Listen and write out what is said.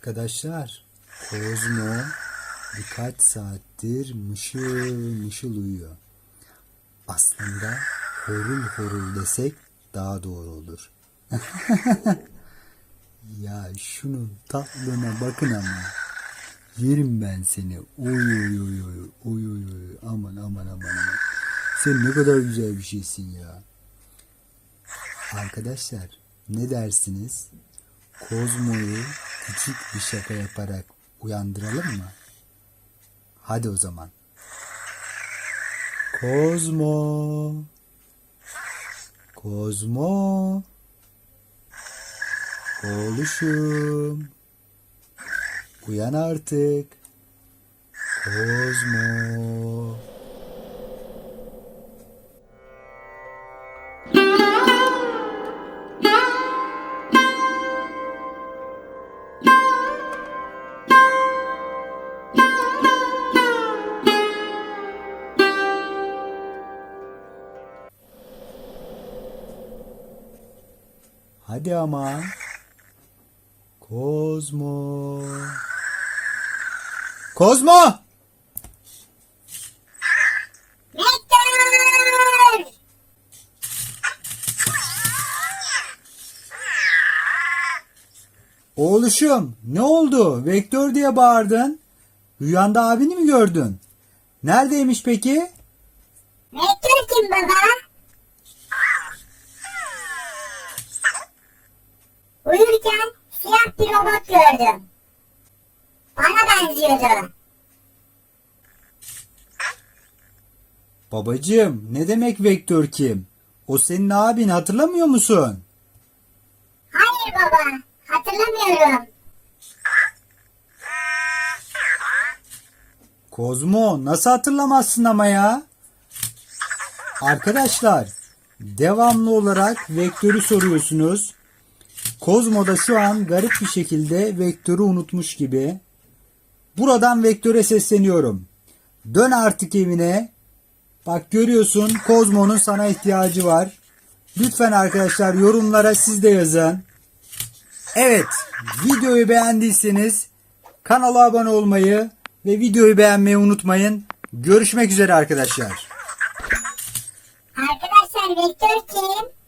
Arkadaşlar Kozmo birkaç saattir mışıl mışıl uyuyor. Aslında horul horul desek daha doğru olur. ya şunun tatlına bakın ama. Yerim ben seni. Oy oy oy oy oy oy oy aman aman aman aman. Sen ne kadar güzel bir şeysin ya. Arkadaşlar ne dersiniz? Kozmo'yu küçük bir şaka yaparak uyandıralım mı? Hadi o zaman. Kozmo. Kozmo. Oğluşum. Uyan artık. Kozmo. Hadi ama. Kozmo. Kozmo! Vektör! Oğluşum ne oldu? Vektör diye bağırdın. Rüyanda abini mi gördün? Neredeymiş peki? Vektör kim baba? Robot gördüm. Bana benziyordu. Babacığım ne demek vektör kim? O senin abin hatırlamıyor musun? Hayır baba, hatırlamıyorum. Kozmo nasıl hatırlamazsın ama ya? Arkadaşlar devamlı olarak vektörü soruyorsunuz. Kozmo da şu an garip bir şekilde vektörü unutmuş gibi. Buradan vektöre sesleniyorum. Dön artık evine. Bak görüyorsun Kozmo'nun sana ihtiyacı var. Lütfen arkadaşlar yorumlara siz de yazın. Evet videoyu beğendiyseniz kanala abone olmayı ve videoyu beğenmeyi unutmayın. Görüşmek üzere arkadaşlar. Arkadaşlar vektör kim?